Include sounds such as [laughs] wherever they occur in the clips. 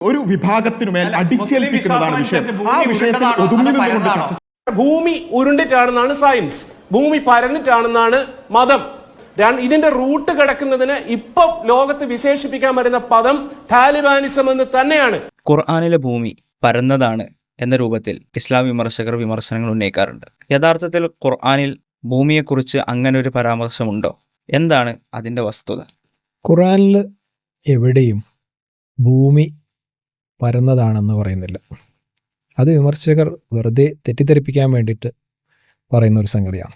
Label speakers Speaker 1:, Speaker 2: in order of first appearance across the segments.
Speaker 1: ഒരു വിഭാഗത്തിനുമേൽ അടിച്ചേൽപ്പിക്കുന്നതാണ് വിഷയം. ആ വിഷയത്തിൽ
Speaker 2: ഭൂമി
Speaker 1: ഒതുങ്ങി നിന്നുകൊണ്ട് ചർച്ച
Speaker 3: ഭൂമി ഉരുണ്ടിട്ടാണെന്നാണ് സയൻസ് ഭൂമി പരന്നിട്ടാണെന്നാണ് മതം. ഇതിന്റെ റൂട്ട് കിടക്കുന്നതിന് ഇപ്പൊ ലോകത്ത് വിശേഷിപ്പിക്കാൻ വരുന്ന പദം താലിബാനിസം എന്ന് തന്നെയാണ്.
Speaker 4: ഖുർആാനിലെ ഭൂമി പരന്നതാണ് എന്ന രൂപത്തിൽ ഇസ്ലാം വിമർശകർ വിമർശനങ്ങൾ ഉന്നയിക്കാറുണ്ട്. യഥാർത്ഥത്തിൽ ഖുർആാനിൽ ഭൂമിയെക്കുറിച്ച് അങ്ങനെ ഒരു പരാമർശമുണ്ടോ? എന്താണ് അതിന്റെ വസ്തുത?
Speaker 5: ഖുർആാനിൽ എവിടെയും ഭൂമി പരന്നതാണെന്ന് പറയുന്നില്ല. അത് വിമർശകർ വെറുതെ തെറ്റിദ്ധരിപ്പിക്കാൻ വേണ്ടിയിട്ട് പറയുന്ന ഒരു സംഗതിയാണ്.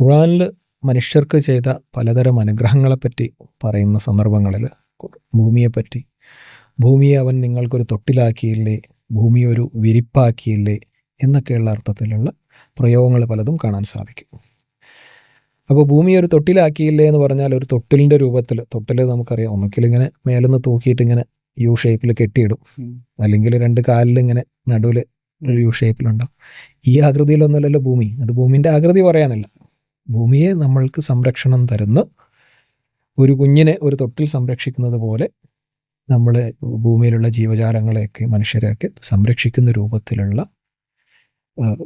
Speaker 5: ഖുറാനിൽ മനുഷ്യർക്ക് ചെയ്ത പലതരം അനുഗ്രഹങ്ങളെപ്പറ്റി പറയുന്ന സന്ദർഭങ്ങളിൽ ഭൂമിയെപ്പറ്റി ഭൂമിയെ അവൻ നിങ്ങൾക്കൊരു തൊട്ടിലാക്കിയില്ലേ ഭൂമി ഒരു വിരിപ്പാക്കിയില്ലേ എന്നൊക്കെയുള്ള അർത്ഥത്തിലുള്ള പ്രയോഗങ്ങൾ പലതും കാണാൻ സാധിക്കും. അപ്പോൾ ഭൂമി ഒരു തൊട്ടിലാക്കിയില്ലേ എന്ന് പറഞ്ഞാൽ ഒരു തൊട്ടിലിന്റെ രൂപത്തിൽ തൊട്ടിൽ നമുക്കറിയാം. ഒന്നുകിൽ ഇങ്ങനെ മേലെന്ന് തൂക്കിയിട്ട് ഇങ്ങനെ യു ഷേപ്പിൽ കെട്ടിയിടും. അല്ലെങ്കിൽ രണ്ട് കാലിൽ ഇങ്ങനെ നടുവിൽ ഒരു യു ഷേപ്പിലുണ്ടാവും ഈ ആകൃതിയിലൊന്നുമല്ലല്ലോ ഭൂമി. അത് ഭൂമിന്റെ ആകൃതി പറയാനല്ല. ഭൂമിയെ നമ്മൾക്ക് സംരക്ഷണം തരുന്ന ഒരു കുഞ്ഞിനെ ഒരു തൊട്ടിൽ സംരക്ഷിക്കുന്നത് പോലെ നമ്മൾ ഭൂമിയിലുള്ള ജീവജാലങ്ങളെയൊക്കെ മനുഷ്യരെയൊക്കെ സംരക്ഷിക്കുന്ന രൂപത്തിലുള്ള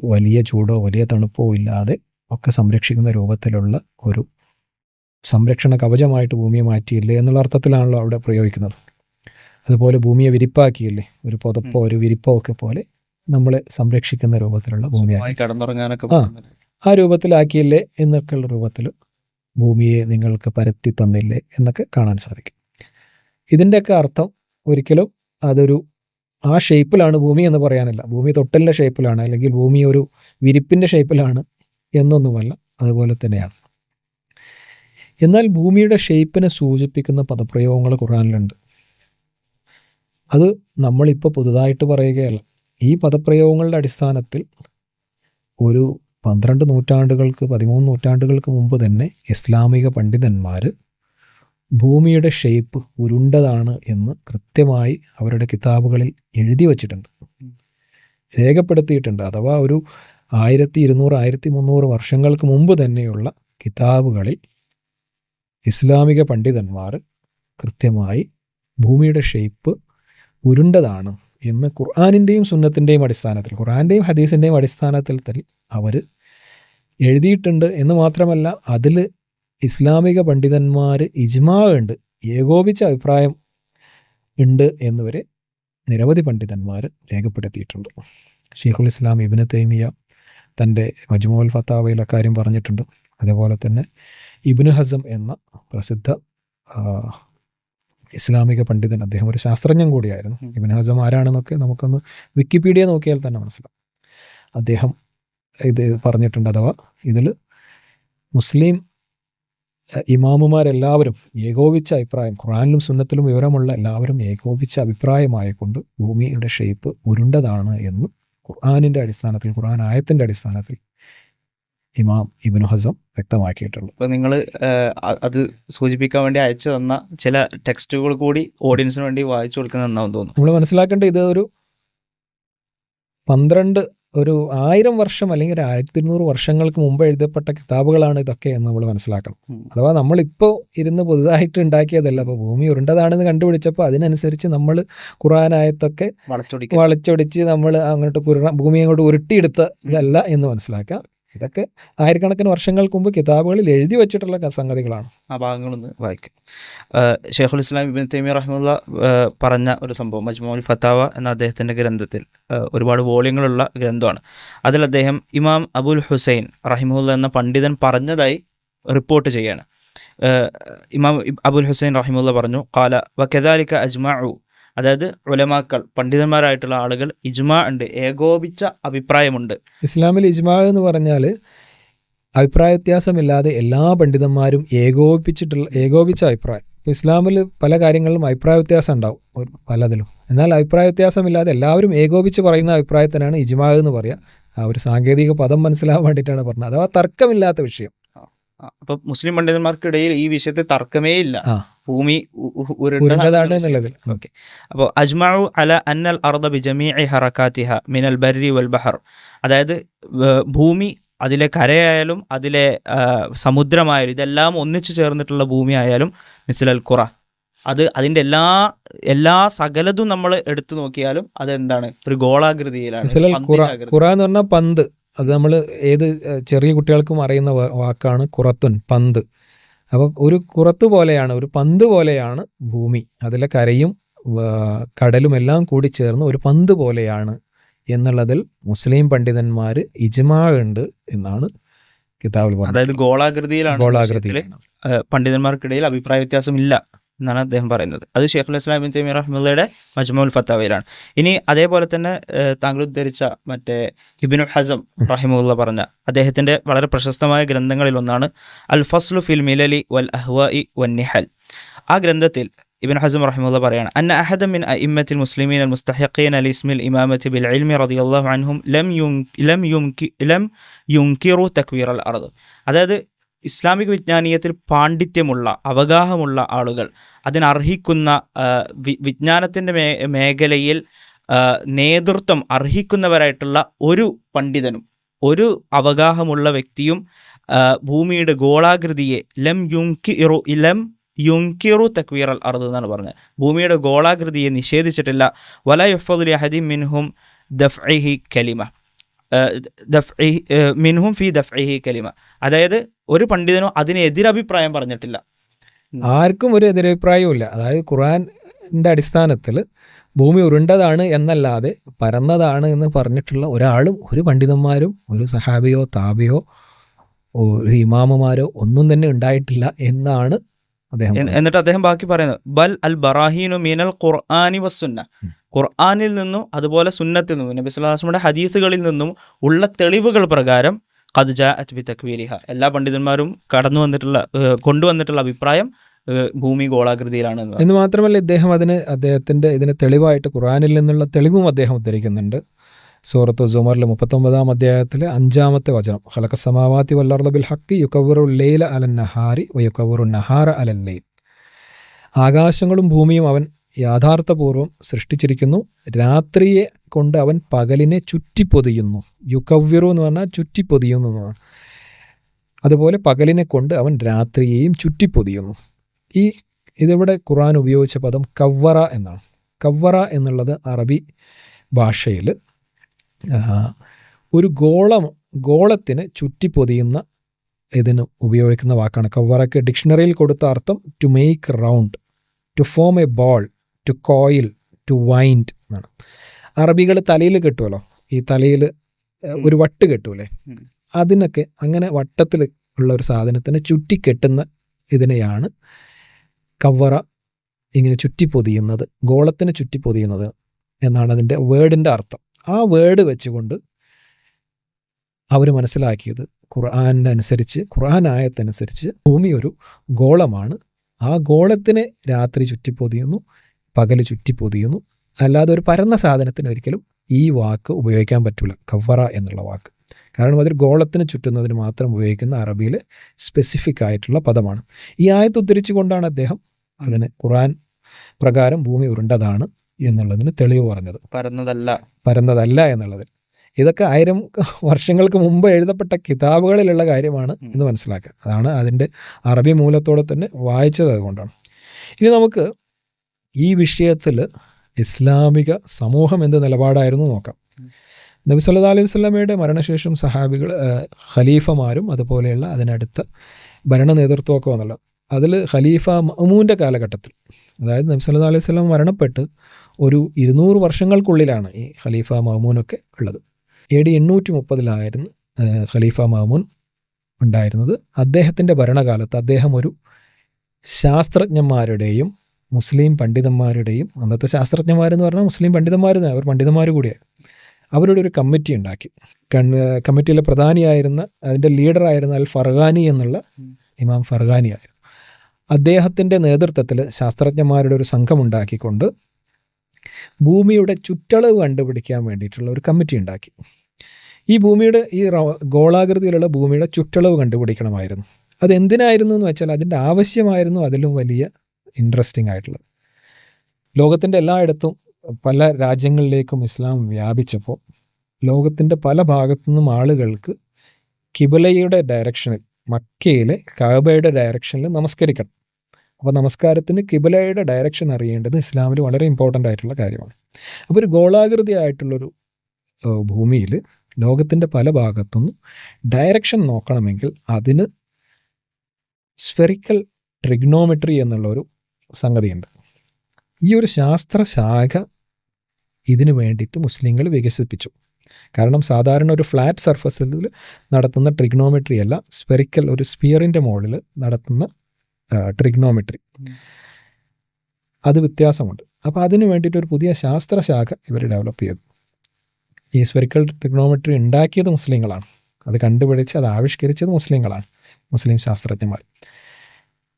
Speaker 5: വലിയ ചൂടോ വലിയ തണുപ്പോ ഇല്ലാതെ ഒക്കെ സംരക്ഷിക്കുന്ന രൂപത്തിലുള്ള ഒരു സംരക്ഷണ കവചമായിട്ട് ഭൂമിയെ മാറ്റിയില്ലേ എന്നുള്ള അർത്ഥത്തിലാണല്ലോ അവിടെ പ്രയോഗിക്കുന്നത്. അതുപോലെ ഭൂമിയെ വിരിപ്പാക്കിയില്ലേ? ഒരു പുതപ്പോ ഒരു വിരിപ്പോ ഒക്കെ പോലെ നമ്മൾ സംരക്ഷിക്കുന്ന രൂപത്തിലുള്ള
Speaker 4: ഭൂമിയാണ്. കടന്നുറങ്ങാനൊക്കെ
Speaker 5: ആ. ആ രൂപത്തിലാക്കിയില്ലേ എന്നൊക്കെയുള്ള രൂപത്തിൽ ഭൂമിയെ നിങ്ങൾക്ക് പരത്തി തന്നില്ലേ എന്നൊക്കെ കാണാൻ സാധിക്കും. ഇതിന്റെയൊക്കെ അർത്ഥം ഒരിക്കലും അതൊരു ആ ഷേപ്പിലാണ് ഭൂമി എന്ന് പറയാനല്ല. ഭൂമി തൊട്ടലിന്റെ ഷേപ്പിലാണ് അല്ലെങ്കിൽ ഭൂമി ഒരു വിരിപ്പിന്റെ ഷേപ്പിലാണ് എന്നൊന്നുമല്ല അതുപോലെ തന്നെയാണ്. എന്നാൽ ഭൂമിയുടെ ഷേപ്പിനെ സൂചിപ്പിക്കുന്ന പദപ്രയോഗങ്ങൾ ഖുറാനിലുണ്ട് അത് നമ്മളിപ്പോൾ പുതുതായിട്ട് പറയുകയല്ല. ഈ പദപ്രയോഗങ്ങളുടെ അടിസ്ഥാനത്തിൽ ഒരു പന്ത്രണ്ട് നൂറ്റാണ്ടുകൾക്ക് പതിമൂന്ന് നൂറ്റാണ്ടുകൾക്ക് മുമ്പ് തന്നെ ഇസ്ലാമിക പണ്ഡിതന്മാർ ഭൂമിയുടെ ഷേപ്പ് ഉരുണ്ടതാണ് എന്ന് കൃത്യമായി അവരുടെ കിതാബുകളിൽ എഴുതി വച്ചിട്ടുണ്ട്. രേഖപ്പെടുത്തിയിട്ടുണ്ട്. അഥവാ ഒരു ആയിരത്തി ഇരുന്നൂറ് ആയിരത്തി മുന്നൂറ് വർഷങ്ങൾക്ക് മുമ്പ് തന്നെയുള്ള കിതാബുകളിൽ ഇസ്ലാമിക പണ്ഡിതന്മാർ കൃത്യമായി ഭൂമിയുടെ ഷേപ്പ് ഉരുണ്ടതാണ് എന്ന് ഖുർആാനിന്റെയും സുന്നത്തിന്റെയും അടിസ്ഥാനത്തിൽ ഖുർആാന്റെയും ഹദീസിന്റെയും അടിസ്ഥാനത്തിൽ തൽ അവർ എഴുതിയിട്ടുണ്ട് എന്ന് മാത്രമല്ല അതിൽ ഇസ്ലാമിക പണ്ഡിതന്മാർ ഇജ്മാ ഉണ്ട് ഏകോപിച്ച അഭിപ്രായം ഉണ്ട് എന്നിവരെ നിരവധി പണ്ഡിതന്മാർ രേഖപ്പെടുത്തിയിട്ടുണ്ട്. ഷെയ്ഖുൽ ഇസ്ലാം ഇബിന് തൈമിയ തന്റെ മജ്മുൽ ഫത്താവയിൽ അക്കാര്യം പറഞ്ഞിട്ടുണ്ട്. അതേപോലെ തന്നെ ഇബിന് ഹസം എന്ന പ്രസിദ്ധ ഇസ്ലാമിക പണ്ഡിതൻ അദ്ദേഹം ഒരു ശാസ്ത്രജ്ഞൻ കൂടിയായിരുന്നു. ഇബിൻ ഹസം ആരാണെന്നൊക്കെ നമുക്കൊന്ന് വിക്കിപീഡിയ നോക്കിയാൽ തന്നെ മനസ്സിലാവും. അദ്ദേഹം ഇത് പറഞ്ഞിട്ടുണ്ട് അഥവാ ഇതിൽ മുസ്ലിം ഇമാമുമാരെല്ലാവരും ഏകോപിച്ച അഭിപ്രായം ഖുറാനിലും സുന്നത്തിലും വിവരമുള്ള എല്ലാവരും ഏകോപിച്ച അഭിപ്രായമായിക്കൊണ്ട് ഭൂമിയുടെ ഷേപ്പ് ഉരുണ്ടതാണ് എന്ന് ഖുർആാനിന്റെ അടിസ്ഥാനത്തിൽ ഖുർആൻ ആയത്തിന്റെ അടിസ്ഥാനത്തിൽ ഇമാം ഇബ്നു ഹസം വ്യക്തമാക്കിയിട്ടുള്ളൂ.
Speaker 4: അപ്പം നിങ്ങൾ അത് സൂചിപ്പിക്കാൻ വേണ്ടി അയച്ചു തന്ന ചില ടെക്സ്റ്റുകൾ കൂടി ഓഡിയൻസിന് വേണ്ടി വായിച്ചു കൊടുക്കുന്നത് നന്നാവും തോന്നുന്നു.
Speaker 5: നമ്മൾ മനസ്സിലാക്കേണ്ട ഇത് ഒരു പന്ത്രണ്ട് ഒരു ആയിരം വർഷം അല്ലെങ്കിൽ ഒരു ആയിരത്തി ഇരുന്നൂറ് വർഷങ്ങൾക്ക് മുമ്പ് എഴുതപ്പെട്ട കിതാബുകളാണ് ഇതൊക്കെ എന്ന് നമ്മൾ മനസ്സിലാക്കണം. അഥവാ നമ്മളിപ്പോൾ ഇരുന്ന് പുതുതായിട്ട് ഉണ്ടാക്കിയതല്ല അപ്പോൾ ഭൂമി ഉരുണ്ടതാണെന്ന് കണ്ടുപിടിച്ചപ്പോൾ അതിനനുസരിച്ച് നമ്മൾ ഖുറാനായത്തൊക്കെ വളച്ചൊടിച്ച് നമ്മൾ അങ്ങോട്ട് ഭൂമി അങ്ങോട്ട് ഉരുട്ടിയെടുത്ത ഇതല്ല എന്ന് മനസ്സിലാക്കാം. ഇതൊക്കെ ആയിരക്കണക്കിന് വർഷങ്ങൾക്ക് മുമ്പ് കിതാബുകളിൽ എഴുതി വെച്ചിട്ടുള്ള സംഗതികളാണ്.
Speaker 4: ആ ഭാഗങ്ങളൊന്ന് വായിക്കും. ഷെയ്ഖുൽ ഇസ്ലാം ഇബിൻ തൈമി റഹ്മുള്ള പറഞ്ഞ ഒരു സംഭവം മജ്മോൽ ഫത്താവ എന്ന അദ്ദേഹത്തിന്റെ ഗ്രന്ഥത്തിൽ ഒരുപാട് വോളിയങ്ങളുള്ള ഗ്രന്ഥമാണ്. അതിൽ അദ്ദേഹം ഇമാം അബുൽ ഹുസൈൻ റഹിമുല്ല എന്ന പണ്ഡിതൻ പറഞ്ഞതായി റിപ്പോർട്ട് ചെയ്യാണ്. ഇമാം അബുൽ ഹുസൈൻ റഹിമുല്ല പറഞ്ഞു കാല വ കെദാലിക്ക അജ്മഉ അതായത് ഉലമാക്കൾ പണ്ഡിതന്മാരായിട്ടുള്ള ആളുകൾ ഇജ്മാ ഉണ്ട് ഏകോപിച്ച അഭിപ്രായമുണ്ട്.
Speaker 5: ഇസ്ലാമിൽ ഇജ്മാ എന്ന് പറഞ്ഞാൽ അഭിപ്രായ വ്യത്യാസമില്ലാതെ എല്ലാ പണ്ഡിതന്മാരും ഏകോപിപ്പിച്ചിട്ടുള്ള ഏകോപിച്ച അഭിപ്രായം. ഇസ്ലാമിൽ പല കാര്യങ്ങളിലും അഭിപ്രായ വ്യത്യാസം ഉണ്ടാവും പലതിലും. എന്നാൽ അഭിപ്രായ വ്യത്യാസമില്ലാതെ എല്ലാവരും ഏകോപിച്ച് പറയുന്ന അഭിപ്രായത്തിനാണ് ഇജ്മാ എന്ന് പറയുക ആ ഒരു സാങ്കേതിക പദം മനസ്സിലാവാൻ വേണ്ടിയിട്ടാണ് പറഞ്ഞത്. അഥവാ തർക്കമില്ലാത്ത വിഷയം.
Speaker 4: അപ്പം മുസ്ലിം പണ്ഡിതന്മാർക്കിടയിൽ ഈ വിഷയത്തിൽ തർക്കമേ ഇല്ല. ഭൂമി
Speaker 5: ഉരുണ്ടതാണ്
Speaker 4: ഓക്കെ അപ്പോൾ അജ്മഉ അല അന്നൽ അർദ ബി ജമീ ഹറക്കാത്തിഹ മിനൽ ബരി വൽ ബഹർ. അതായത് ഭൂമി അതിലെ കരയായാലും അതിലെ സമുദ്രമായാലും ഇതെല്ലാം ഒന്നിച്ചു ചേർന്നിട്ടുള്ള ഭൂമി ആയാലും മിസ്ലൽ ഖുറ. അത് അതിന്റെ എല്ലാ എല്ലാ സകലതും നമ്മൾ എടുത്തു നോക്കിയാലും അതെന്താണ്? ഒരു ഗോളാകൃതിയിലാണ്.
Speaker 5: ഖുറ. എന്ന് പറഞ്ഞാൽ പന്ത്. അത് നമ്മൾ ഏത് ചെറിയ കുട്ടികൾക്കും അറിയുന്ന വാക്കാണ് കുറത്തുൻ പന്ത്. അപ്പോൾ ഒരു കുറത്ത് പോലെയാണ് ഒരു പന്ത് പോലെയാണ് ഭൂമി. അതിലെ കരയും കടലും എല്ലാം കൂടി ചേർന്ന് ഒരു പന്ത് പോലെയാണ് എന്നുള്ളതിൽ മുസ്ലിം പണ്ഡിതന്മാർ ഇജ്മാ ഉണ്ട് എന്നാണ് കിതാബിൽ പറഞ്ഞത്
Speaker 4: അതായത് ഗോളാകൃതിയിലാണ് ഗോളാകൃതിയിൽ പണ്ഡിതന്മാർക്കിടയിൽ അഭിപ്രായ വ്യത്യാസം ഇല്ല എന്നാണ് അദ്ദേഹം പറയുന്നത്. അത് ഷെയ്ഖുൽ ഇസ്ലാം തൈമി റഹ്മുള്ളയുടെ മജ്മുൽ ഫത്താവയിലാണ്. ഇനി അതേപോലെ തന്നെ താങ്കൾ ഉദ്ധരിച്ച മറ്റേ ഇബിനു ഹസം റഹിമുള്ള പറഞ്ഞ അദ്ദേഹത്തിന്റെ വളരെ പ്രശസ്തമായ ഗ്രന്ഥങ്ങളിൽ ഒന്നാണ് അൽ ഫസ്ലു ഫിൽ മിലലി വൽ അഹ്വ ഇ വൻ നിഹൽ. ആ ഗ്രന്ഥത്തിൽ ഇബിൻ ഹസം റഹിമുള്ള പറയാണ് അന്ന അഹദ മിൻ അഇമ്മത്തിൽ മുസ്ലിമീൻ അൽ മുസ്തഹിഖീൻ അൽ ഇസ്മിൽ ഇമാമത്തി ബിൽ ഇൽമി റളിയല്ലാഹു അൻഹും ലം യുൻ ലം യുൻകി ലം യുങ്കിറു തക്വീർ അൽ അറദ് അതായത് ഇസ്ലാമിക വിജ്ഞാനീയത്തിൽ പാണ്ഡിത്യമുള്ള അവഗാഹമുള്ള ആളുകൾ. അതിനർഹിക്കുന്ന വിജ്ഞാനത്തിന്റെ മേ മേഖലയിൽ നേതൃത്വം അർഹിക്കുന്നവരായിട്ടുള്ള ഒരു പണ്ഡിതനും ഒരു അവഗാഹമുള്ള വ്യക്തിയും ഭൂമിയുടെ ഗോളാകൃതിയെ ലം യുങ്കിറു ഇലം യുങ്കിറു തക്വീറൽ അൽ അർദ് എന്നാണ് പറഞ്ഞത്. ഭൂമിയുടെ ഗോളാകൃതിയെ നിഷേധിച്ചിട്ടില്ല. വല യഫദുൽ അഹദി മിൻഹും ദഫ്ഇഹി കലിമ. ദഫ്ഇഹി മിൻഹും ഫി ദഫ്ഇഹി കലിമ. അതായത് ഒരു പണ്ഡിതനോ അതിന് എതിരഭിപ്രായം പറഞ്ഞിട്ടില്ല.
Speaker 5: ആർക്കും ഒരു എതിരഭിപ്രായവും ഇല്ല. അതായത് ഖുറാന്റെ അടിസ്ഥാനത്തിൽ ഭൂമി ഉരുണ്ടതാണ് എന്നല്ലാതെ പരന്നതാണ് എന്ന് പറഞ്ഞിട്ടുള്ള ഒരാളും ഒരു പണ്ഡിതന്മാരും ഒരു സഹാബിയോ താബിയോ ഒരു ഇമാമുമാരോ ഒന്നും തന്നെ ഉണ്ടായിട്ടില്ല എന്നാണ് അദ്ദേഹം
Speaker 4: എന്നിട്ട് അദ്ദേഹം ബാക്കി പറയുന്നത്. ബൽ അൽ ബറാഹീനു മീനൽ ഖുർആാനി വസുന്ന ഖുർആാനിൽ നിന്നും അതുപോലെ സുന്നത്തിൽ നിന്നും നബി സ്വലാസ്മയുടെ ഹദീസുകളിൽ നിന്നും ഉള്ള തെളിവുകൾ പ്രകാരം ഖദ്ജ അത്ബി തക്വീലിഹ. എല്ലാ പണ്ഡിതന്മാരും കടന്നു വന്നിട്ടുള്ള കൊണ്ടുവന്നിട്ടുള്ള അഭിപ്രായം ഭൂമി ഗോളാകൃതിയിലാണ് എന്ന്
Speaker 5: മാത്രമല്ല ഇദ്ദേഹം അതിന് അദ്ദേഹത്തിന്റെ ഇതിന് തെളിവായിട്ട് ഖുറാനിൽ നിന്നുള്ള തെളിവും അദ്ദേഹം ഉദ്ധരിക്കുന്നുണ്ട്. സൂറത്ത് ജുമറിലെ മുപ്പത്തൊമ്പതാം അധ്യായത്തിലെ അഞ്ചാമത്തെ വചനം ഹലക സമാവാത്തി വല്ലർദ ഹക്ക് യുക്കവറു ലെയ്ല അലൻ നഹാരി വ യുക്കവറു നഹാറ അലൻ ലെയ്ൽ ആകാശങ്ങളും ഭൂമിയും അവൻ യാഥാർത്ഥപൂർവം സൃഷ്ടിച്ചിരിക്കുന്നു. രാത്രിയെ കൊണ്ട് അവൻ പകലിനെ ചുറ്റിപ്പൊതിയുന്നു. യുക്കവ്യറു എന്ന് പറഞ്ഞാൽ ചുറ്റിപ്പൊതിയുന്നു എന്നാണ് അതുപോലെ പകലിനെ കൊണ്ട് അവൻ രാത്രിയെയും ചുറ്റിപ്പൊതിയുന്നു. ഈ ഇതിവിടെ ഖുറാൻ ഉപയോഗിച്ച പദം കവ്വറ എന്നാണ്. കവ്വറ എന്നുള്ളത് അറബി ഭാഷയിൽ ഒരു ഗോളം ഗോളത്തിന് ചുറ്റിപ്പൊതിയുന്ന ഇതിന് ഉപയോഗിക്കുന്ന വാക്കാണ്. കവ്വറയ്ക്ക് ഡിക്ഷണറിയിൽ കൊടുത്ത അർത്ഥം to make round to form a ball to coil to wind എന്നാണ്. അറബികൾ തലയിൽ കെട്ടുമല്ലോ ഈ തലയിൽ ഒരു വട്ട് കെട്ടൂലേ? അതിനൊക്കെ അങ്ങനെ വട്ടത്തിൽ ഉള്ള ഒരു ചുറ്റി കെട്ടുന്ന ഇതിനെയാണ് കവറ ഇങ്ങനെ ചുറ്റി പൊതിയുന്നത് ഗോളത്തിനെ ചുറ്റി പൊതിയുന്നത് എന്നാണ് അതിന്റെ വേർഡിന്റെ അർത്ഥം. ആ വേർഡ് വെച്ചുകൊണ്ട് അവർ മനസ്സിലാക്കിയത് ഖുർആാനിന്റെ അനുസരിച്ച് ഖുർആൻ ആയത്തനുസരിച്ച് ഭൂമി ഒരു ഗോളമാണ്. ആ ഗോളത്തിനെ രാത്രി ചുറ്റിപ്പൊതിയുന്നു പകൽ ചുറ്റിപ്പൊതിയുന്നു അല്ലാതെ ഒരു പരന്ന സാധനത്തിന് ഒരിക്കലും ഈ വാക്ക് ഉപയോഗിക്കാൻ പറ്റില്ല കവറ എന്നുള്ള വാക്ക്. കാരണം അതൊരു ഗോളത്തിന് ചുറ്റുന്നതിന് മാത്രം ഉപയോഗിക്കുന്ന അറബിയിൽ സ്പെസിഫിക് ആയിട്ടുള്ള പദമാണ്. ഈ ആയത്ത് ഉദ്ധരിച്ചുകൊണ്ടാണ് അദ്ദേഹം അതിന് ഖുറാൻ പ്രകാരം ഭൂമി ഉരുണ്ടതാണ് എന്നുള്ളതിന് തെളിവ് പറഞ്ഞത്.
Speaker 4: പരന്നതല്ല.
Speaker 5: പരന്നതല്ല എന്നുള്ളത് ഇതൊക്കെ ആയിരം വർഷങ്ങൾക്ക് മുമ്പ് എഴുതപ്പെട്ട കിതാബുകളിലുള്ള കാര്യമാണ് എന്ന് മനസ്സിലാക്കുക. അതാണ് അതിന്റെ അറബി മൂലത്തോടെ തന്നെ വായിച്ചത് അതുകൊണ്ടാണ്. ഇനി നമുക്ക് ഈ വിഷയത്തിൽ ഇസ്ലാമിക സമൂഹം എന്ത് നിലപാടായിരുന്നു നോക്കാം. നബി സല്ലാ അലൈഹി വസല്ലമയുടെ മരണശേഷം സഹാബികൾ ഖലീഫമാരും അതുപോലെയുള്ള അതിനടുത്ത ഭരണ നേതൃത്വമൊക്കെ വന്നല്ലോ. അതിൽ ഖലീഫ മമൂന്റെ കാലഘട്ടത്തിൽ അതായത് നബി സല്ലാ അലൈഹി സ്വലം മരണപ്പെട്ട് ഒരു ഇരുന്നൂറ് വർഷങ്ങൾക്കുള്ളിലാണ് ഈ ഖലീഫ മമൂനൊക്കെ ഉള്ളത്. എ ഡി എണ്ണൂറ്റി മുപ്പതിലായിരുന്നു ഖലീഫ മമൂൻ ഉണ്ടായിരുന്നത്. അദ്ദേഹത്തിന്റെ ഭരണകാലത്ത് അദ്ദേഹം ഒരു ശാസ്ത്രജ്ഞന്മാരുടെയും മുസ്ലിം പണ്ഡിതന്മാരുടെയും അന്നത്തെ ശാസ്ത്രജ്ഞന്മാരെന്ന് പറഞ്ഞാൽ മുസ്ലിം പണ്ഡിതന്മാർ അവർ പണ്ഡിതന്മാർ കൂടിയാണ് അവരുടെ ഒരു കമ്മിറ്റി ഉണ്ടാക്കി. കമ്മിറ്റിയിലെ പ്രധാനിയായിരുന്ന അതിന്റെ ലീഡറായിരുന്ന അൽ ഫർഗാനി എന്നുള്ള ഇമാം ഫർഗാനി ആയിരുന്നു. അദ്ദേഹത്തിന്റെ നേതൃത്വത്തിൽ ശാസ്ത്രജ്ഞന്മാരുടെ ഒരു സംഘം ഉണ്ടാക്കിക്കൊണ്ട് ഭൂമിയുടെ ചുറ്റളവ് കണ്ടുപിടിക്കാൻ വേണ്ടിയിട്ടുള്ള ഒരു കമ്മിറ്റി ഉണ്ടാക്കി. ഈ ഭൂമിയുടെ ഈ ഗോളാകൃതിയിലുള്ള ഭൂമിയുടെ ചുറ്റളവ് കണ്ടുപിടിക്കണമായിരുന്നു. അതെന്തിനായിരുന്നു എന്ന് വെച്ചാൽ അതിന്റെ ആവശ്യമായിരുന്നു അതിലും വലിയ ഇൻട്രസ്റ്റിംഗ് ആയിട്ടുള്ളത്. ലോകത്തിന്റെ എല്ലായിടത്തും പല രാജ്യങ്ങളിലേക്കും ഇസ്ലാം വ്യാപിച്ചപ്പോൾ ലോകത്തിന്റെ പല ഭാഗത്തു നിന്നും ആളുകൾക്ക് കിബലയുടെ ഡയറക്ഷനിൽ മക്കയിലെ കഅബയുടെ ഡയറക്ഷനിൽ നമസ്കരിക്കണം. അപ്പോൾ നമസ്കാരത്തിന് കിബലയുടെ ഡയറക്ഷൻ അറിയേണ്ടത് ഇസ്ലാമിൽ വളരെ ഇമ്പോർട്ടന്റ് ആയിട്ടുള്ള കാര്യമാണ്. അപ്പോൾ ഒരു ഗോളാകൃതി ആയിട്ടുള്ളൊരു ഭൂമിയിൽ ലോകത്തിന്റെ പല ഭാഗത്തുനിന്നും ഡയറക്ഷൻ നോക്കണമെങ്കിൽ അതിന് സ്ഫെറിക്കൽ ട്രിഗ്നോമെട്രി എന്നുള്ള ഒരു സംഗതിയുണ്ട്. ഈ ഒരു ശാസ്ത്രശാഖ ഇതിനു വേണ്ടിയിട്ട് മുസ്ലിങ്ങൾ വികസിപ്പിച്ചു. കാരണം സാധാരണ ഒരു ഫ്ലാറ്റ് സർഫസിൽ നടത്തുന്ന ട്രിഗ്നോമെട്രി അല്ല സ്പെറിക്കൽ ഒരു സ്പിയറിന്റെ മുകളിൽ നടത്തുന്ന ട്രിഗ്നോമെട്രി അത് വ്യത്യാസമുണ്ട്. അപ്പോൾ അതിന് വേണ്ടിയിട്ട് ഒരു പുതിയ ശാസ്ത്രശാഖ ഇവർ ഡെവലപ്പ് ചെയ്തു. ഈ സ്പെറിക്കൽ ട്രിഗ്നോമെട്രി ഉണ്ടാക്കിയത് മുസ്ലിങ്ങളാണ്. അത് കണ്ടുപിടിച്ച് അത് ആവിഷ്കരിച്ചത് മുസ്ലിങ്ങളാണ്. മുസ്ലിം ശാസ്ത്രജ്ഞന്മാർ.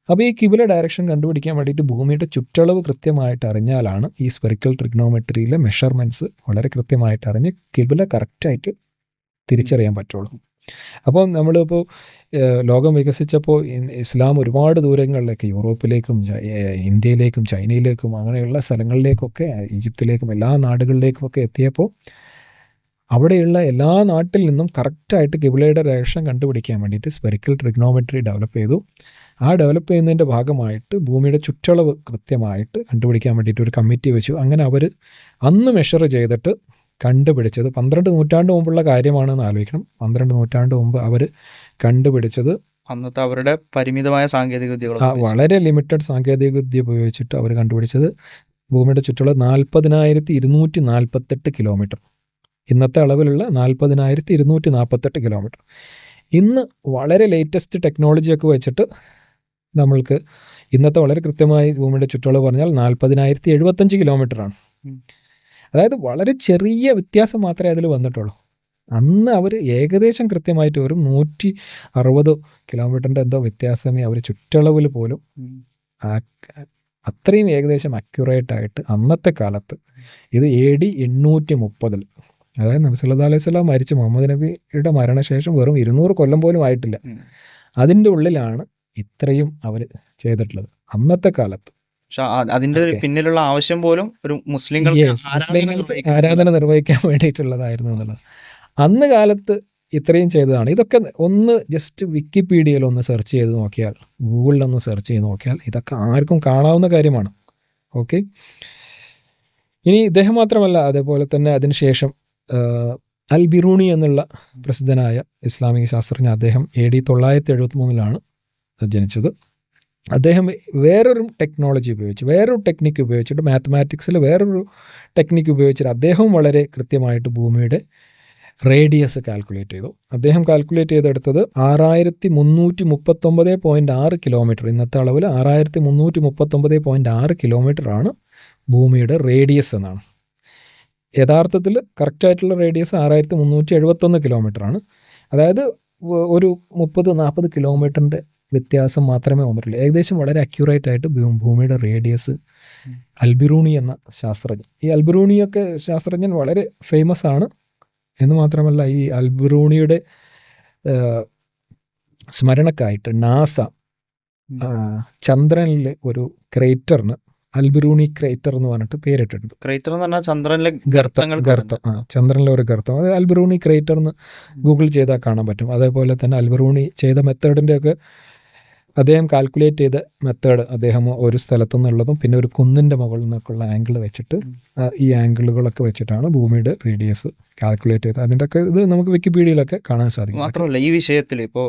Speaker 5: അപ്പോൾ ഈ കിബില ഡയറക്ഷൻ കണ്ടുപിടിക്കാൻ വേണ്ടിയിട്ട് ഭൂമിയുടെ ചുറ്റളവ് കൃത്യമായിട്ട് അറിഞ്ഞാലാണ് ഈ സ്പെറിക്കൽ ട്രിഗ്നോമെട്രിയിലെ മെഷർമെന്റ്സ് വളരെ കൃത്യമായിട്ട് അറിഞ്ഞ് കിബില കറക്റ്റായിട്ട് തിരിച്ചറിയാൻ പറ്റുള്ളൂ. അപ്പോൾ നമ്മളിപ്പോൾ ലോകം വികസിച്ചപ്പോൾ ഇസ്ലാം ഒരുപാട് ദൂരങ്ങളിലേക്ക് യൂറോപ്പിലേക്കും ഇന്ത്യയിലേക്കും ചൈനയിലേക്കും അങ്ങനെയുള്ള സ്ഥലങ്ങളിലേക്കൊക്കെ ഈജിപ്തിലേക്കും എല്ലാ നാടുകളിലേക്കുമൊക്കെ എത്തിയപ്പോൾ അവിടെയുള്ള എല്ലാ നാട്ടിൽ നിന്നും കറക്റ്റായിട്ട് കിബിളയുടെ ഡയറക്ഷൻ കണ്ടുപിടിക്കാൻ വേണ്ടിയിട്ട് സ്പെറിക്കൽ ട്രിഗ്നോമെട്രി ഡെവലപ്പ് ചെയ്തു. ആ ഡെവലപ്പ് ചെയ്യുന്നതിന്റെ ഭാഗമായിട്ട് ഭൂമിയുടെ ചുറ്റളവ് കൃത്യമായിട്ട് കണ്ടുപിടിക്കാൻ വേണ്ടിയിട്ട് ഒരു കമ്മിറ്റി വെച്ചു. അങ്ങനെ അവർ അന്ന് മെഷർ ചെയ്തിട്ട് കണ്ടുപിടിച്ചത് പന്ത്രണ്ട് നൂറ്റാണ്ട് മുമ്പുള്ള കാര്യമാണെന്ന് ആലോചിക്കണം. പന്ത്രണ്ട് നൂറ്റാണ്ട് മുമ്പ് അവർ കണ്ടുപിടിച്ചത്
Speaker 4: അന്നത്തെ അവരുടെ പരിമിതമായ സാങ്കേതിക വിദ്യകൾ
Speaker 5: ആ വളരെ ലിമിറ്റഡ് സാങ്കേതിക വിദ്യ ഉപയോഗിച്ചിട്ട് അവർ കണ്ടുപിടിച്ചത് ഭൂമിയുടെ ചുറ്റുള്ള നാൽപ്പതിനായിരത്തി ഇരുന്നൂറ്റി നാൽപ്പത്തെട്ട് കിലോമീറ്റർ ഇന്നത്തെ അളവിലുള്ള നാൽപ്പതിനായിരത്തി ഇരുന്നൂറ്റി നാൽപ്പത്തെട്ട് കിലോമീറ്റർ ഇന്ന് വളരെ ലേറ്റസ്റ്റ് ടെക്നോളജിയൊക്കെ വെച്ചിട്ട് നമ്മൾക്ക് ഇന്നത്തെ വളരെ കൃത്യമായി ഭൂമിയുടെ ചുറ്റളവ് പറഞ്ഞാൽ നാൽപ്പതിനായിരത്തി എഴുപത്തഞ്ച് കിലോമീറ്ററാണ്.
Speaker 4: ആണ്
Speaker 5: അതായത് വളരെ ചെറിയ വ്യത്യാസം മാത്രമേ അതിൽ വന്നിട്ടുള്ളൂ. അന്ന് അവർ ഏകദേശം കൃത്യമായിട്ട് ഒരു നൂറ്റി അറുപത് കിലോമീറ്ററിന്റെ എന്തോ വ്യത്യാസമേ അവർ ചുറ്റളവിൽ പോലും അത്രയും ഏകദേശം അക്യുറേറ്റ് ആയിട്ട് അന്നത്തെ കാലത്ത് ഇത് എ ഡി എണ്ണൂറ്റി മുപ്പതിൽ. അതായത് നബി സല്ലല്ലാഹു അലൈഹി സ്വലാം മരിച്ച മുഹമ്മദ് നബിയുടെ മരണശേഷം വെറും ഇരുന്നൂറ് കൊല്ലം പോലും ആയിട്ടില്ല. അതിന്റെ ഉള്ളിലാണ് ഇത്രയും അവർ ചെയ്തിട്ടുള്ളത്. അന്നത്തെ കാലത്ത്.
Speaker 4: പക്ഷെ അതിന്റെ ഒരു പിന്നിലുള്ള ആവശ്യം പോലും ഒരു മുസ്ലിങ്ങൾക്ക് ആരാധന നിർവഹിക്കാൻ
Speaker 5: വേണ്ടിയിട്ടുള്ളതായിരുന്നു എന്നുള്ളത്. അന്ന് കാലത്ത് ഇത്രയും ചെയ്തതാണ്. ഇതൊക്കെ ഒന്ന് ജസ്റ്റ് വിക്കിപീഡിയയിൽ ഒന്ന് സെർച്ച് ചെയ്ത് നോക്കിയാൽ ഗൂഗിളിൽ ഒന്ന് സെർച്ച് ചെയ്ത് നോക്കിയാൽ ഇതൊക്കെ ആർക്കും കാണാവുന്ന കാര്യമാണ്. ഓക്കെ ഇനി ഇദ്ദേഹം മാത്രമല്ല അതേപോലെ തന്നെ അതിനുശേഷം അൽ ബിറൂണി എന്നുള്ള പ്രസിദ്ധനായ ഇസ്ലാമിക ശാസ്ത്രജ്ഞ അദ്ദേഹം എ ഡി തൊള്ളായിരത്തി എഴുപത്തി മൂന്നിലാണ് ജനിച്ചത് അദ്ദേഹം വേറൊരു ടെക്നോളജി ഉപയോഗിച്ച് വേറൊരു ടെക്നിക്ക് ഉപയോഗിച്ചിട്ട് മാത്തമാറ്റിക്സിൽ വേറൊരു ടെക്നിക്ക് ഉപയോഗിച്ചിട്ട് അദ്ദേഹവും വളരെ കൃത്യമായിട്ട് ഭൂമിയുടെ റേഡിയസ് കാൽക്കുലേറ്റ് ചെയ്തു. അദ്ദേഹം കാൽക്കുലേറ്റ് ചെയ്തെടുത്തത് ആറായിരത്തി മുന്നൂറ്റി മുപ്പത്തൊമ്പത് പോയിന്റ് ആറ് കിലോമീറ്റർ ഇന്നത്തെ അളവിൽ ആറായിരത്തി മുന്നൂറ്റി മുപ്പത്തൊമ്പത് പോയിന്റ് ആറ് കിലോമീറ്റർ ആണ് ഭൂമിയുടെ റേഡിയസ് എന്നാണ്. യഥാർത്ഥത്തിൽ കറക്റ്റായിട്ടുള്ള റേഡിയസ് ആറായിരത്തി മുന്നൂറ്റി എഴുപത്തൊന്ന് കിലോമീറ്റർ ആണ്. അതായത് ഒരു മുപ്പത് നാൽപ്പത് കിലോമീറ്ററിന്റെ വ്യത്യാസം മാത്രമേ വന്നിട്ടുള്ളൂ. ഏകദേശം വളരെ അക്യൂറേറ്റ് ആയിട്ട് ഭൂമിയുടെ റേഡിയസ് അൽബിറൂണി എന്ന ശാസ്ത്രജ്ഞൻ. ഈ അൽബിറൂണിയൊക്കെ ശാസ്ത്രജ്ഞൻ വളരെ ഫേമസ് ആണ്. എന്ന് മാത്രമല്ല ഈ അൽബിറൂണിയുടെ സ്മരണക്കായിട്ട് നാസ ചന്ദ്രനിലെ ഒരു ക്രേറ്ററിന് അൽബിറൂണി ക്രേറ്റർ എന്ന് പറഞ്ഞിട്ട് പേരിട്ടിട്ടുണ്ട്.
Speaker 4: ക്രേറ്റർ എന്ന് പറഞ്ഞാൽ ചന്ദ്രനിലെ ഗർത്തങ്ങൾ
Speaker 5: ഗർത്തം ആ ചന്ദ്രനിലെ ഒരു ഗർത്തം. അത് അൽബിറൂണി ക്രേറ്റർ എന്ന് ഗൂഗിൾ ചെയ്താൽ കാണാൻ പറ്റും. അതേപോലെ തന്നെ അൽബിറൂണി ചെയ്ത മെത്തേഡിന്റെ ഒക്കെ അദ്ദേഹം കാൽക്കുലേറ്റ് ചെയ്ത മെത്തേഡ് അദ്ദേഹം ഒരു സ്ഥലത്തു നിന്നുള്ളതും പിന്നെ ഒരു കുന്നിന്റെ മുകളിൽ നിന്നൊക്കെയുള്ള ആംഗിൾ വെച്ചിട്ട് ഈ ആംഗിളുകളൊക്കെ വെച്ചിട്ടാണ് ഭൂമിയുടെ റേഡിയസ് കാൽക്കുലേറ്റ് ചെയ്തത്. അതിന്റെ ഒക്കെ ഇത് നമുക്ക് വിക്കിപീഡിയയിലൊക്കെ കാണാൻ സാധിക്കും.
Speaker 4: മാത്രമല്ല ഈ വിഷയത്തിൽ ഇപ്പോൾ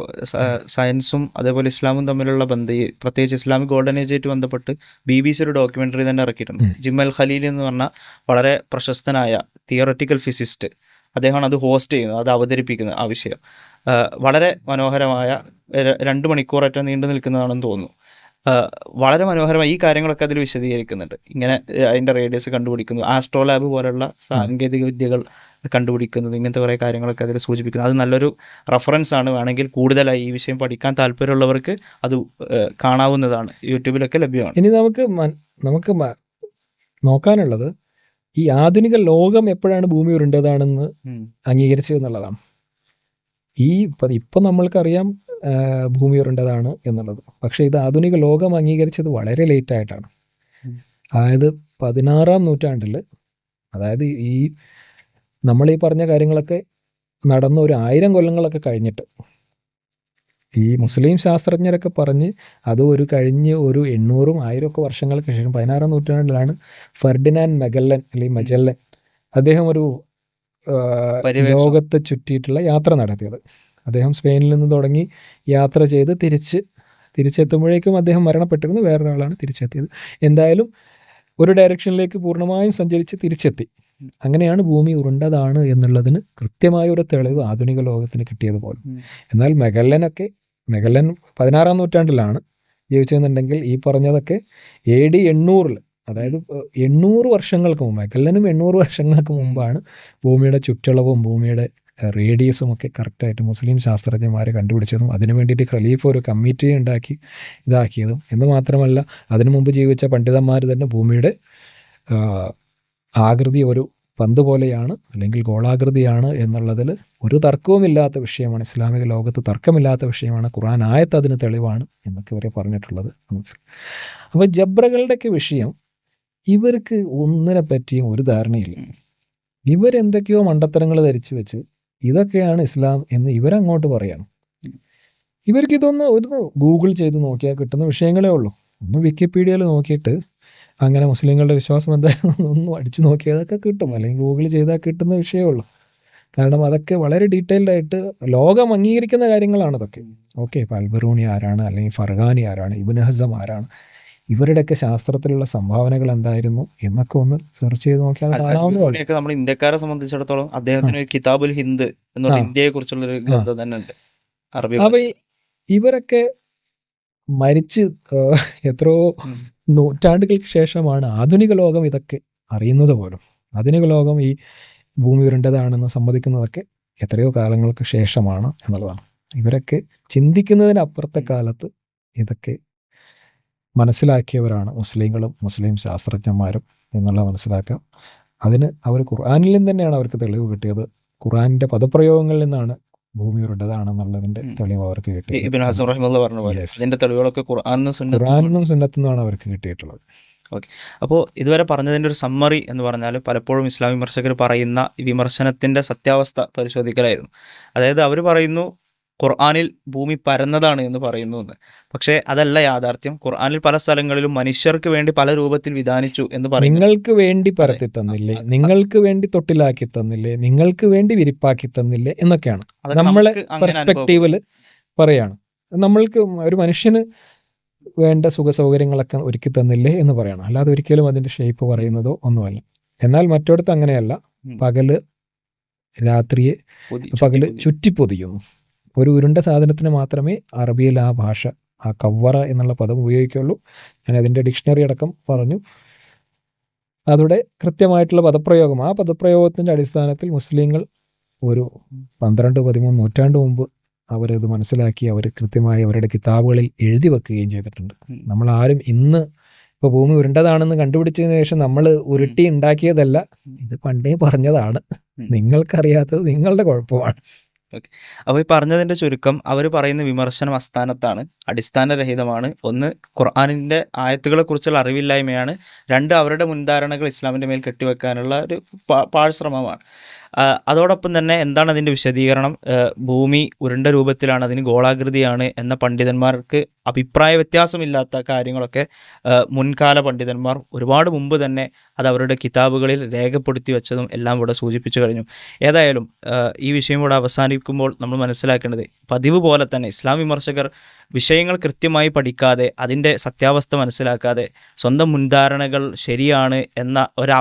Speaker 4: സയൻസും അതേപോലെ ഇസ്ലാമും തമ്മിലുള്ള ബന്ധം ഈ പ്രത്യേകിച്ച് ഇസ്ലാമിക് ഗോൾഡൻ ഏജായിട്ട് ബന്ധപ്പെട്ട് ബി ബി സി ഒരു ഡോക്യുമെന്ററി തന്നെ ഇറക്കിയിട്ടുണ്ട്. ജിമ്മൽ ഖലീൽ എന്ന് പറഞ്ഞ വളരെ പ്രശസ്തനായ തിയററ്റിക്കൽ ഫിസിസ്റ്റ് അദ്ദേഹമാണ് അത് ഹോസ്റ്റ് ചെയ്യുന്നത് അത് അവതരിപ്പിക്കുന്നത് ആ വിഷയം. വളരെ മനോഹരമായ രണ്ട് മണിക്കൂറേറ്റം നീണ്ടു നിൽക്കുന്നതാണെന്ന് തോന്നുന്നു. വളരെ മനോഹരമായി ഈ കാര്യങ്ങളൊക്കെ അതിൽ വിശദീകരിക്കുന്നുണ്ട്. ഇങ്ങനെ അതിന്റെ റേഡിയസ് കണ്ടുപിടിക്കുന്നു. ആസ്ട്രോ ലാബ് പോലുള്ള സാങ്കേതിക വിദ്യകൾ കണ്ടുപിടിക്കുന്നത് ഇങ്ങനത്തെ കുറേ കാര്യങ്ങളൊക്കെ അതിൽ സൂചിപ്പിക്കുന്നു. അത് നല്ലൊരു റെഫറൻസ് ആണ്. വേണമെങ്കിൽ കൂടുതലായി ഈ വിഷയം പഠിക്കാൻ താല്പര്യമുള്ളവർക്ക് അത് കാണാവുന്നതാണ്. യൂട്യൂബിലൊക്കെ ലഭ്യമാണ്.
Speaker 5: ഇനി നമുക്ക് നമുക്ക് നോക്കാനുള്ളത് ഈ ആധുനിക ലോകം എപ്പോഴാണ് ഭൂമി ഉരുണ്ടതാണെന്ന്
Speaker 4: അംഗീകരിച്ചത്
Speaker 5: അംഗീകരിച്ചു എന്നുള്ളതാണ് ഈ ഇപ്പം ഇപ്പം നമ്മൾക്കറിയാം ഭൂമി ഉരുണ്ടതാണ് എന്നുള്ളത്. പക്ഷേ ഇത് ആധുനിക ലോകം അംഗീകരിച്ചത് വളരെ ലേറ്റ് ആയിട്ടാണ്
Speaker 4: ഉം.
Speaker 5: അതായത് പതിനാറാം നൂറ്റാണ്ടിൽ അതായത് ഈ നമ്മൾ ഈ പറഞ്ഞ കാര്യങ്ങളൊക്കെ നടന്ന ഒരു ആയിരം കൊല്ലങ്ങളൊക്കെ കഴിഞ്ഞിട്ട് ഈ മുസ്ലിം ശാസ്ത്രജ്ഞരൊക്കെ പറഞ്ഞ് അത് ഒരു കഴിഞ്ഞ് ഒരു എണ്ണൂറും ആയിരം ഒക്കെ വർഷങ്ങൾക്ക് ശേഷം പതിനാറാം നൂറ്റാണ്ടിലാണ് ഫെർഡിനാൻ മെഗല്ലൻ അല്ലെങ്കിൽ മജല്ലൻ അദ്ദേഹം ഒരു. ലോകത്തെ ചുറ്റിയിട്ടുള്ള യാത്ര നടത്തിയത്. അദ്ദേഹം സ്പെയിനിൽ നിന്ന് തുടങ്ങി യാത്ര ചെയ്ത് തിരിച്ച് തിരിച്ചെത്തുമ്പോഴേക്കും അദ്ദേഹം മരണപ്പെട്ടിരുന്നു. വേറൊരാളാണ് തിരിച്ചെത്തിയത്. എന്തായാലും ഒരു ഡയറക്ഷനിലേക്ക് പൂർണമായും സഞ്ചരിച്ച് തിരിച്ചെത്തി. അങ്ങനെയാണ് ഭൂമി ഉരുണ്ടതാണ് എന്നുള്ളതിന് കൃത്യമായ ഒരു തെളിവ് ആധുനിക ലോകത്തിന് കിട്ടിയതുപോലെ. എന്നാൽ മെഗല്ലനൊക്കെ മെഗല്ലൻ പതിനാറാം നൂറ്റാണ്ടിലാണ് ജീവിച്ചതെന്നുണ്ടെങ്കിൽ ഈ പറഞ്ഞതൊക്കെ എ ഡി എണ്ണൂറിൽ അതായത് എണ്ണൂറ് വർഷങ്ങൾക്ക് മുമ്പ് മെഗല്ലനും എണ്ണൂറ് വർഷങ്ങൾക്ക് മുമ്പാണ് ഭൂമിയുടെ ചുറ്റളവും ഭൂമിയുടെ റേഡിയസും ഒക്കെ കറക്റ്റായിട്ട് മുസ്ലിം ശാസ്ത്രജ്ഞന്മാർ കണ്ടുപിടിച്ചതും അതിനു വേണ്ടിയിട്ട് ഖലീഫ് ഒരു കമ്മിറ്റി ഉണ്ടാക്കി ഇതാക്കിയതും. എന്ന് മാത്രമല്ല അതിനു മുമ്പ് ജീവിച്ച പണ്ഡിതന്മാർ തന്നെ ഭൂമിയുടെ ആകൃതി ഒരു പന്ത് പോലെയാണ് അല്ലെങ്കിൽ ഗോളാകൃതിയാണ് എന്നുള്ളതിൽ ഒരു തർക്കവുമില്ലാത്ത വിഷയമാണ്. ഇസ്ലാമിക ലോകത്ത് തർക്കമില്ലാത്ത വിഷയമാണ്. ഖുറാൻ ആയത്ത് അതിന് തെളിവാണ് എന്നൊക്കെ ഇവരെ പറഞ്ഞിട്ടുള്ളത്. അപ്പോൾ ജബ്രകളുടെയൊക്കെ വിഷയം ഇവർക്ക് ഒന്നിനെ പറ്റിയും ഒരു ധാരണയില്ല. ഇവരെന്തൊക്കെയോ മണ്ടത്തരങ്ങൾ ധരിച്ചു വെച്ച് ഇതൊക്കെയാണ് ഇസ്ലാം എന്ന് ഇവരങ്ങോട്ട് പറയണം. ഇവർക്ക് ഇതൊന്ന് ഒരു ഗൂഗിൾ ചെയ്ത് നോക്കിയാൽ കിട്ടുന്ന വിഷയങ്ങളേ ഉള്ളൂ. ഒന്ന് വിക്കിപീഡിയയിൽ നോക്കിയിട്ട് അങ്ങനെ മുസ്ലിങ്ങളുടെ വിശ്വാസം എന്തായാലും [laughs] ഒന്ന് അടിച്ചു നോക്കിയതൊക്കെ കിട്ടും. അല്ലെങ്കിൽ ഗൂഗിൾ ചെയ്താൽ കിട്ടുന്ന വിഷയമേ ഉള്ളൂ. കാരണം അതൊക്കെ വളരെ ഡീറ്റെയിൽഡ് ആയിട്ട് ലോകം അംഗീകരിക്കുന്ന കാര്യങ്ങളാണ് അതൊക്കെ. ഓക്കെ ഇപ്പോൾ അൽബറൂണി ആരാണ്? അല്ലെങ്കിൽ ഫർഗാനി ആരാണ്? ഇബിൻ ഹസം ആരാണ്? ഇവരുടെയൊക്കെ ശാസ്ത്രത്തിലുള്ള സംഭാവനകൾ എന്തായിരുന്നു? എന്നൊക്കെ ഒന്ന് സെർച്ച് ചെയ്ത് നോക്കിയാൽ
Speaker 4: നമ്മൾ ഇന്ത്യക്കാരെ സംബന്ധിച്ചിടത്തോളം അദ്ദേഹത്തിന് കിതാബുൽ ഹിന്ദ് എന്നുള്ള. ഇന്ത്യയെ കുറിച്ചുള്ള ഒരു ഗ്രന്ഥം തന്നെ ഉണ്ട്. അറബി
Speaker 5: അപ്പൊ ഇവരൊക്കെ മരിച്ച് എത്രയോ നൂറ്റാണ്ടുകൾക്ക് ശേഷമാണ് ആധുനിക ലോകം ഇതൊക്കെ അറിയുന്നത് പോലും. ആധുനിക ലോകം ഈ ഭൂമി ഉരുണ്ടതാണെന്ന് സമ്മതിക്കുന്നതൊക്കെ എത്രയോ കാലങ്ങൾക്ക് ശേഷമാണ് എന്നുള്ളതാണ്. ഇവരൊക്കെ ചിന്തിക്കുന്നതിനപ്പുറത്തെ കാലത്ത് ഇതൊക്കെ മനസ്സിലാക്കിയവരാണ് മുസ്ലിങ്ങളും മുസ്ലിം ശാസ്ത്രജ്ഞന്മാരും എന്നുള്ള മനസ്സിലാക്കാം. അതിന് അവർ ഖുർആാനിൽ നിന്ന് തന്നെയാണ് അവർക്ക് തെളിവ് കിട്ടിയത്. ഖുർആാനിന്റെ പദപ്രയോഗങ്ങളിൽ നിന്നാണ് ഭൂമി
Speaker 4: ഉരുണ്ടതാണെന്നുള്ളതിന്റെ.
Speaker 5: തെളിവ് അവർക്ക്
Speaker 4: ഇബിൻ
Speaker 5: കിട്ടിയത്
Speaker 4: ഹസം റഹിമുള്ള പറഞ്ഞ പോലെ.
Speaker 5: Yes.
Speaker 4: അതിന്റെ തെളിവുകളൊക്കെ സുന്നത്തും
Speaker 5: ആണ് അവർക്ക് കിട്ടിയിട്ടുള്ളത്. ഓക്കെ.
Speaker 4: അപ്പോൾ ഇതുവരെ പറഞ്ഞതിന്റെ ഒരു സമ്മറി എന്ന് പറഞ്ഞാൽ പലപ്പോഴും ഇസ്ലാം വിമർശകർ പറയുന്ന വിമർശനത്തിന്റെ സത്യാവസ്ഥ പരിശോധിക്കലായിരുന്നു. അതായത് അവർ പറയുന്നു ഖുർആാനിൽ ഭൂമി പരന്നതാണ് എന്ന് പറയുന്നു എന്ന്. പക്ഷേ അതല്ല യാഥാർത്ഥ്യം. ഖുർആാനിൽ പല സ്ഥലങ്ങളിലും മനുഷ്യർക്ക് വേണ്ടി പല രൂപത്തിൽ വിധാനിച്ചു എന്ന് പറയും
Speaker 5: നിങ്ങൾക്ക് വേണ്ടി പരത്തി തന്നില്ലേ? നിങ്ങൾക്ക് വേണ്ടി തൊട്ടിലാക്കി തന്നില്ലേ? നിങ്ങൾക്ക് വേണ്ടി വിരിപ്പാക്കി തന്നില്ലേ? എന്നൊക്കെയാണ്. നമ്മളെ
Speaker 4: പെർസ്പെക്ടീവിൽ
Speaker 5: പെർസ്പെക്റ്റീവിൽ പറയാണ്. നമ്മൾക്ക് ഒരു മനുഷ്യന് വേണ്ട സുഖ സൗകര്യങ്ങളൊക്കെ ഒരുക്കി തന്നില്ലേ എന്ന് പറയണം. അല്ലാതെ ഒരിക്കലും അതിന്റെ ഷേപ്പ് പറയുന്നതോ ഒന്നുമല്ല. എന്നാൽ മറ്റൊടത്ത് അങ്ങനെയല്ല. പകൽ രാത്രിയെ പകൽ
Speaker 4: ചുറ്റി-
Speaker 5: ചുറ്റിപ്പൊതിയുന്നു. ഒരു ഉരുണ്ട സാധനത്തിന് മാത്രമേ അറബിയിൽ ആ ഭാഷ ആ കവ്വറ എന്നുള്ള പദം ഉപയോഗിക്കുള്ളൂ ഞാൻ അതിന്റെ ഡിക്ഷണറി അടക്കം പറഞ്ഞു. അതോടെ കൃത്യമായിട്ടുള്ള പദപ്രയോഗം. ആ പദപ്രയോഗത്തിന്റെ അടിസ്ഥാനത്തിൽ മുസ്ലിങ്ങൾ ഒരു പന്ത്രണ്ട് പതിമൂന്ന് നൂറ്റാണ്ട് മുമ്പ് അവരത് മനസ്സിലാക്കി അവർ കൃത്യമായി അവരുടെ കിതാബുകളിൽ എഴുതി വെക്കുകയും ചെയ്തിട്ടുണ്ട്. നമ്മൾ ആരും ഇന്ന് ഇപ്പോൾ ഭൂമി ഉരുണ്ടതാണെന്ന് കണ്ടുപിടിച്ചതിന് ശേഷം നമ്മൾ ഉരുട്ടി ഉണ്ടാക്കിയതല്ല ഇത് പണ്ടേ പറഞ്ഞതാണ്. നിങ്ങൾക്കറിയാത്തത് നിങ്ങളുടെ കുഴപ്പമാണ്.
Speaker 4: അപ്പോൾ ഈ പറഞ്ഞതിന്റെ ചുരുക്കം അവർ പറയുന്ന വിമർശനം അസ്ഥാനത്താണ് അടിസ്ഥാനരഹിതമാണ്. ഒന്ന് ഖുർആാനിന്റെ ആയത്തുകളെക്കുറിച്ചുള്ള അറിവില്ലായ്മയാണ്. രണ്ട് അവരുടെ മുൻധാരണകൾ ഇസ്ലാമിന്റെ മേൽ കെട്ടിവെക്കാനുള്ള ഒരു പാഴ്ശ്രമമാണ്. അതോടൊപ്പം തന്നെ എന്താണ് അതിന്റെ വിശദീകരണം? ഭൂമി ഉരുണ്ട രൂപത്തിലാണ് അതിന് ഗോളാകൃതിയാണ് എന്ന പണ്ഡിതന്മാർക്ക് അഭിപ്രായ വ്യത്യാസമില്ലാത്ത കാര്യങ്ങളൊക്കെ മുൻകാല പണ്ഡിതന്മാർ ഒരുപാട് മുമ്പ് തന്നെ അത് അവരുടെ കിതാബുകളിൽ രേഖപ്പെടുത്തി വെച്ചതും എല്ലാം ഇവിടെ സൂചിപ്പിച്ചു കഴിഞ്ഞു. ഏതായാലും ഈ വിഷയം ഇവിടെ അവസാനിക്കുമ്പോൾ നമ്മൾ മനസ്സിലാക്കേണ്ടത് പതിവ് പോലെ തന്നെ ഇസ്ലാം വിമർശകർ വിഷയങ്ങൾ കൃത്യമായി പഠിക്കാതെ അതിന്റെ സത്യാവസ്ഥ മനസ്സിലാക്കാതെ സ്വന്തം മുൻധാരണകൾ ശരിയാണ് എന്ന ഒരു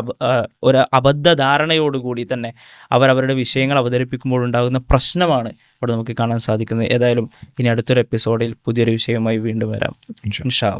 Speaker 4: ഒരു അബദ്ധ ധാരണയോടുകൂടി തന്നെ അവർ അവരുടെ വിഷയങ്ങൾ അവതരിപ്പിക്കുമ്പോൾ ഉണ്ടാകുന്ന പ്രശ്നമാണ് ഇവിടെ നമുക്ക് കാണാൻ സാധിക്കുന്നത്. ഏതായാലും ഇനി അടുത്തൊരു എപ്പിസോഡിൽ പുതിയൊരു വിഷയവുമായി വീണ്ടും വരാം.
Speaker 5: ഇൻഷാ